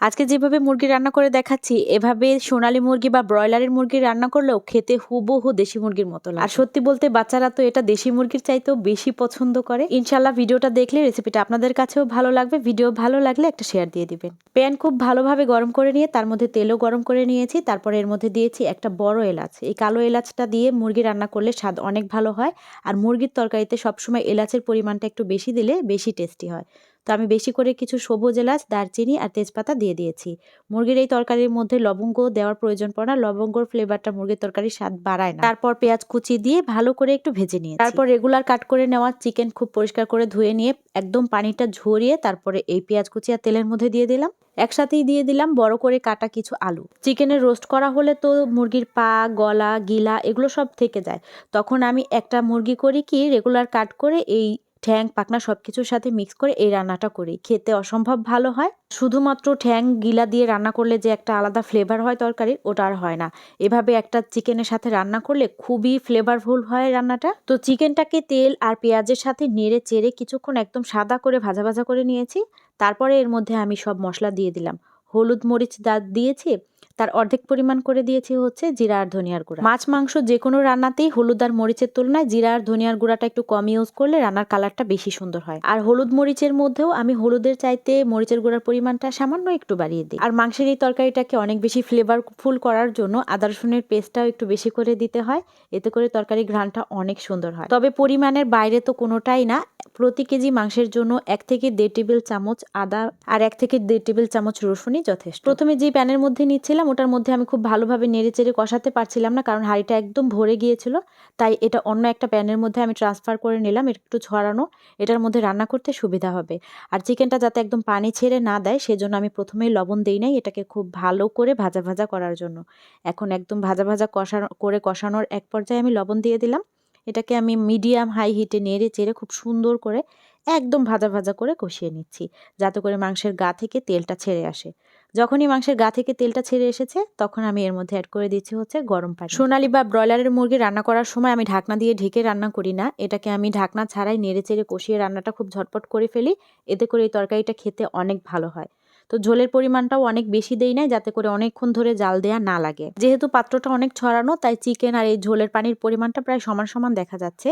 আজকে যেভাবে মুরগি রান্না করে দেখাচ্ছি, এভাবে সোনালী মুরগি বা ব্রয়লারের মুরগি রান্না করলেও খেতে হুবহু দেশি মুরগির মতো আর সত্যি বলতে বাচ্চারা তো এটা দেশি মুরগির চাইতেও বেশি পছন্দ করে। ইনশাল্লাহ ভিডিওটা দেখলে রেসিপিটা আপনাদের কাছেও ভালো লাগবে ভিডিও ভালো লাগলে একটা শেয়ার দিয়ে দিবেন। প্যান খুব ভালোভাবে গরম করে নিয়ে, তার মধ্যে তেলও গরম করে নিয়েছি, তারপরে এর মধ্যে দিয়েছি একটা বড় এলাচ। এই কালো এলাচটা দিয়ে মুরগি রান্না করলে স্বাদ অনেক ভালো হয়, আর মুরগির তরকারিতে সবসময় এলাচের পরিমাণটা একটু বেশি দিলে বেশি টেস্টি হয়। তো আমি বেশি করে কিছু সবুজ এলাচ, দারচিনি আর তেজপাতা দিয়ে দিয়েছি। মুরগির এই তরকারির মধ্যে লবঙ্গ দেওয়ার প্রয়োজন পড়ে না, লবঙ্গর ফ্লেভারটা মুরগির তরকারির স্বাদ বাড়ায় না। তারপর পেঁয়াজ কুচি দিয়ে ভালো করে একটু ভেজে নিয়ে তারপর রেগুলার কাট করে নেওয়া চিকেন খুব পরিষ্কার করে ধুয়ে নিয়ে একদম পানিটা ঝরিয়ে তারপরে এই পেঁয়াজ কুচি আর তেলের মধ্যে দিয়ে দিলাম। একসাথেই দিয়ে দিলাম বড় করে কাটা কিছু আলু। চিকেনের রোস্ট করা হলে তো মুরগির পা, গলা, গিলা এগুলো সব থেকে যায়। তখন আমি একটা মুরগি করি কি, রেগুলার কাট করে এই ঠ্যাং পাকনা সব কিছুর সাথে মিক্স করে এই রান্নাটা করি। খেতে অসম্ভব ভালো হয়। শুধুমাত্র ঠ্যাং গিলা দিয়ে রান্না করলে যে একটা আলাদা ফ্লেভার হয় তরকারির ওটা আর হয় না। এভাবে একটা চিকেনের সাথে রান্না করলে খুবই ফ্লেভারফুল হয় রান্নাটা। তো চিকেনটাকে তেল আর পেঁয়াজের সাথে নেড়ে চেড়ে কিছুক্ষণ একদম সাদা করে ভাজা ভাজা করে নিয়েছি। তারপরে এর মধ্যে আমি সব মশলা দিয়ে দিলাম। হলুদ মরিচ দা, দিয়েছি, তার অর্ধেক পরিমাণ করে দিয়েছি হচ্ছে জিরা আর ধনিয়ার গুঁড়া। মাছ, মাংস যে কোনো রান্নাতেই হলুদ আর মরিচের তুলনায় জিরা আর ধনিয়ার গুঁড়াটা একটু কম ইউজ করলে রান্নার কালারটা বেশি সুন্দর হয়। আর হলুদ মরিচের মধ্যেও আমি হলুদের চাইতে মরিচের গুঁড়ার পরিমাণটা সামান্য একটু বাড়িয়ে দিই। আর মাংসের এই তরকারিটাকে অনেক বেশি ফ্লেভারফুল করার জন্য আদা, রসুনের পেস্টটাও একটু বেশি করে দিতে হয়, এতে করে তরকারি ঘ্রাণটা অনেক সুন্দর হয়। তবে পরিমাণের বাইরে তো কোনোটাই না প্রতি কেজি মাংসের জন্য এক থেকে দেড় টেবিল চামচ আদা আর এক থেকে দেড় টেবিল চামচ রসুনই যথেষ্ট। প্রথমে যে প্যানের মধ্যে নিচ্ছিলাম, ওটার মধ্যে আমি খুব ভালোভাবে নেড়ে চেড়ে কষাতে পারছিলাম না, কারণ হাঁড়িটা একদম ভরে গিয়েছিল, তাই এটা অন্য একটা প্যানের মধ্যে আমি ট্রান্সফার করে নিলাম, একটু ছড়ানো, এটার মধ্যে রান্না করতে সুবিধা হবে। আর চিকেনটা যাতে একদম পানি ছেড়ে না দেয়, সেজন্য আমি প্রথমেই লবণ দিই নাই, এটাকে খুব ভালো করে ভাজা ভাজা করার জন্য। এখন একদম ভাজা ভাজা কষানো, করে কষানোর এক পর্যায়ে আমি লবণ দিয়ে দিলাম। এটাকে আমি মিডিয়াম হাই হিটে নেড়ে চেড়ে খুব সুন্দর করে একদম ভাজা ভাজা করে কষিয়ে নিচ্ছি, যাতে করে মাংসের গা থেকে তেলটা ছেড়ে আসে। যখনই মাংসের গা থেকে তেলটা ছেড়ে এসেছে, তখন আমি এর মধ্যে অ্যাড করে দিচ্ছি হচ্ছে গরম পানি। সোনালি বা ব্রয়লারের মুরগি রান্না করার সময় আমি ঢাকনা দিয়ে ঢেকে রান্না করি না, এটাকে আমি ঢাকনা ছাড়াই নেড়ে চেড়ে কষিয়ে রান্নাটা খুব ঝটপট করে ফেলি, এতে করে এই তরকারিটা খেতে অনেক ভালো হয়। তো ঝোলের পরিমাণটাও অনেক বেশি দেই নাই যাতে করে অনেকক্ষণ ধরে জাল দেয়া না লাগে। যেহেতু পাত্রটা অনেক ছড়ানো, তাই চিকেন আর এই ঝোলের পানির পরিমাণটা প্রায় সমান সমান দেখা যাচ্ছে।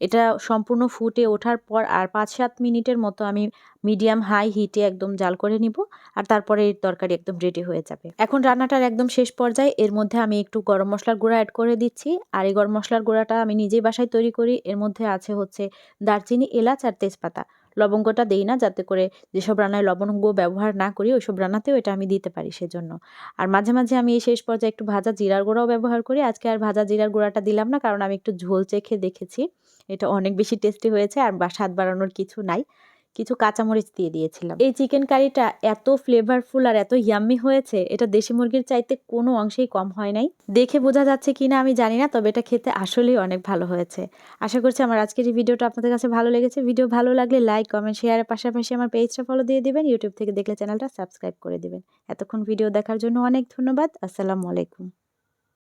এটা সম্পূর্ণ ফুটে ওঠার পর আর পাঁচ সাত মিনিটের মতো আমি মিডিয়াম হাই হিটে একদম জাল করে নিব আর তারপরে এর তরকারি একদম রেডি হয়ে যাবে। এখন রান্নাটার একদম শেষ পর্যায়ে এর মধ্যে আমি একটু গরম মশলার গুঁড়া অ্যাড করে দিচ্ছি আর এই গরম মশলার গুঁড়াটা আমি নিজেই বাসায় তৈরি করি। এর মধ্যে আছে হচ্ছে দারচিনি, এলাচ আর তেজপাতা। লবঙ্গটা দেই না, যাতে করে যেসব রান্নায় লবঙ্গ ব্যবহার না করি, ওইসব রান্নাতেও এটা আমি দিতে পারি সেজন্য। আর মাঝে মাঝে আমি এই শেষ পর্যায়ে একটু ভাজা জিরার গুঁড়াও ব্যবহার করি। আজকে আর ভাজা জিরার গুঁড়াটা দিলাম না, কারণ আমি একটু ঝোল চেখে দেখেছি। এটা অনেক বেশি টেস্টি হয়েছে, আর বা, স্বাদ বাড়ানোর কিছু নাই। কিছু কাঁচামরিচ দিয়ে দিয়েছিলাম। এই চিকেন কারিটা এত ফ্লেভারফুল আর এত ইয়াম্মি হয়েছে, এটা দেশি মুরগির চাইতে কোনো অংশেই কম হয় নাই। দেখে বোঝা যাচ্ছে কিনা আমি জানি না, তবে এটা খেতে আসলেই অনেক ভালো হয়েছে। আশা করছি আমার আজকের এই ভিডিওটা আপনাদের কাছে ভালো লেগেছে। ভিডিও ভালো লাগলে লাইক কমেন্ট শেয়ারের পাশাপাশি আমার পেজটা ফলো দিয়ে দিবেন। ইউটিউব থেকে দেখলে চ্যানেলটা সাবস্ক্রাইব করে দিবেন। এতক্ষণ ভিডিও দেখার জন্য অনেক ধন্যবাদ। আসসালামু আলাইকুম।